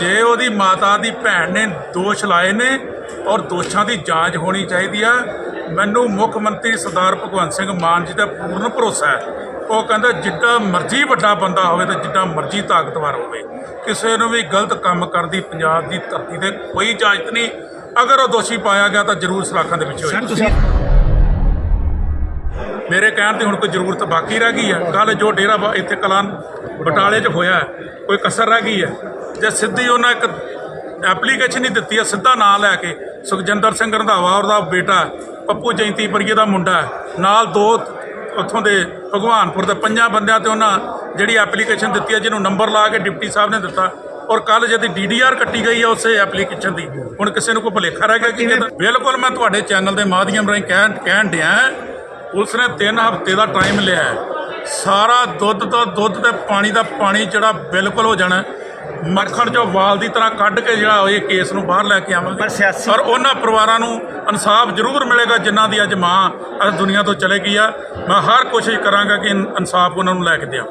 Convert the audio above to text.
ਜੇ ਉਹਦੀ ਮਾਤਾ ਦੀ ਭੈਣ ਨੇ ਦੋਸ਼ ਲਾਏ ਨੇ ਔਰ ਦੋਸ਼ਾਂ ਦੀ ਜਾਂਚ ਹੋਣੀ ਚਾਹੀਦੀ ਆ ਮੈਨੂੰ ਮੁੱਖ ਮੰਤਰੀ ਸਰਦਾਰ ਭਗਵੰਤ ਸਿੰਘ ਮਾਨ ਜੀ ਦਾ ਪੂਰਨ ਭਰੋਸਾ ਹੈ। ਉਹ ਕਹਿੰਦਾ ਜਿੱਡਾ ਮਰਜ਼ੀ ਵੱਡਾ ਬੰਦਾ ਹੋਵੇ ਤੇ ਜਿੱਡਾ ਮਰਜ਼ੀ ਤਾਕਤਵਰ ਹੋਵੇ ਕਿਸੇ ਨੂੰ ਵੀ ਗਲਤ ਕੰਮ ਕਰਨ ਦੀ ਪੰਜਾਬ ਦੀ ਧਰਤੀ ਤੇ ਕੋਈ ਇਜਾਜ਼ਤ ਨਹੀਂ। ਅਗਰ ਉਹ ਦੋਸ਼ੀ ਪਾਇਆ ਗਿਆ ਤਾਂ ਜ਼ਰੂਰ ਸਲਾਖਾਂ ਦੇ ਵਿੱਚ ਤੁਸੀਂ ਮੇਰੇ ਕਹਿਣ ਦੀ ਹੁਣ ਕੋਈ ਜ਼ਰੂਰਤ ਬਾਕੀ ਰਹਿ ਗਈ ਹੈ। ਕੱਲ ਜੋ ਡੇਰਾ ਬਾ- ਇੱਥੇ ਕਲਾਂ ਬਟਾਲੇ 'ਚ ਹੋਇਆ ਕੋਈ ਕਸਰ ਰਹਿ ਗਈ ਹੈ। ਜੇ ਸਿੱਧੀ ਉਹਨਾਂ ਇੱਕ ਐਪਲੀਕੇਸ਼ਨ ਹੀ ਦਿੱਤੀ ਹੈ ਸਿੱਧਾ ਨਾਂ ਲੈ ਕੇ, ਸੁਖਜਿੰਦਰ ਸਿੰਘ ਰੰਧਾਵਾ ਔਰ ਦਾ ਬੇਟਾ ਪੱਪੂ ਜੈਂਤੀ ਪਰੀਏ ਦਾ ਮੁੰਡਾ ਨਾਲ ਦੋ ਉੱਥੋਂ ਦੇ ਭਗਵਾਨਪੁਰ ਦੇ ਪੰਜਾਂ ਬੰਦਿਆਂ ਤੇ ਉਹਨਾਂ ਜਿਹੜੀ ਐਪਲੀਕੇਸ਼ਨ ਦਿੱਤੀ ਹੈ ਜਿਹਨੂੰ ਨੰਬਰ ਲਾ ਕੇ ਡਿਪਟੀ ਸਾਹਿਬ ਨੇ ਦਿੱਤਾ। ਔਰ ਕੱਲ ਜਦ ਡੀਡੀਆਰ ਕੱਟੀ ਗਈ ਹੈ ਉਸੇ ਐਪਲੀਕੇਸ਼ਨ ਦੀ। ਹੁਣ ਕਿਸੇ ਨੂੰ ਕੋਈ ਭੁਲੇਖਾ ਰਹਿ ਗਿਆ ਕਿ ਇਹਦਾ- ਬਿਲਕੁਲ ਮੈਂ ਤੁਹਾਡੇ ਚੈਨਲ ਦੇ ਮਾਧਿਅਮ ਰਾਹੀਂ ਕਹਿਣ ਕਹਿਣ ਡਿਆ ਪੁਲਿਸ ਨੇ 3 ਹਫ਼ਤੇ ਦਾ ਟਾਈਮ ਲਿਆ ਸਾਰਾ ਦੁੱਧ ਤੋਂ ਦੁੱਧ ਤੇ ਪਾਣੀ ਦਾ ਪਾਣੀ ਜਿਹੜਾ ਬਿਲਕੁਲ ਹੋ ਜਾਣਾ ਮੱਖਣ ਚੋਂ ਵਾਲ ਦੀ ਤਰ੍ਹਾਂ ਕੱਢ ਕੇ ਜਿਹੜਾ ਇਹ ਕੇਸ ਨੂੰ ਬਾਹਰ ਲੈ ਕੇ ਆਵਾਂਗੇ। ਪਰ ਸਿਆਸੀ- ਔਰ ਉਹਨਾਂ ਪਰਿਵਾਰਾਂ ਨੂੰ ਇਨਸਾਫ ਜ਼ਰੂਰ ਮਿਲੇਗਾ ਜਿਨ੍ਹਾਂ ਦੀ ਅੱਜ ਮਾਂ ਇਸ ਦੁਨੀਆ ਤੋਂ ਚਲੇ ਗਈ ਆ। ਮੈਂ ਹਰ ਕੋਸ਼ਿਸ਼ ਕਰਾਂਗਾ ਕਿ ਇਨ- ਇਨਸਾਫ ਉਹਨਾਂ ਨੂੰ ਲੈ ਕੇ ਦਿਆਂ।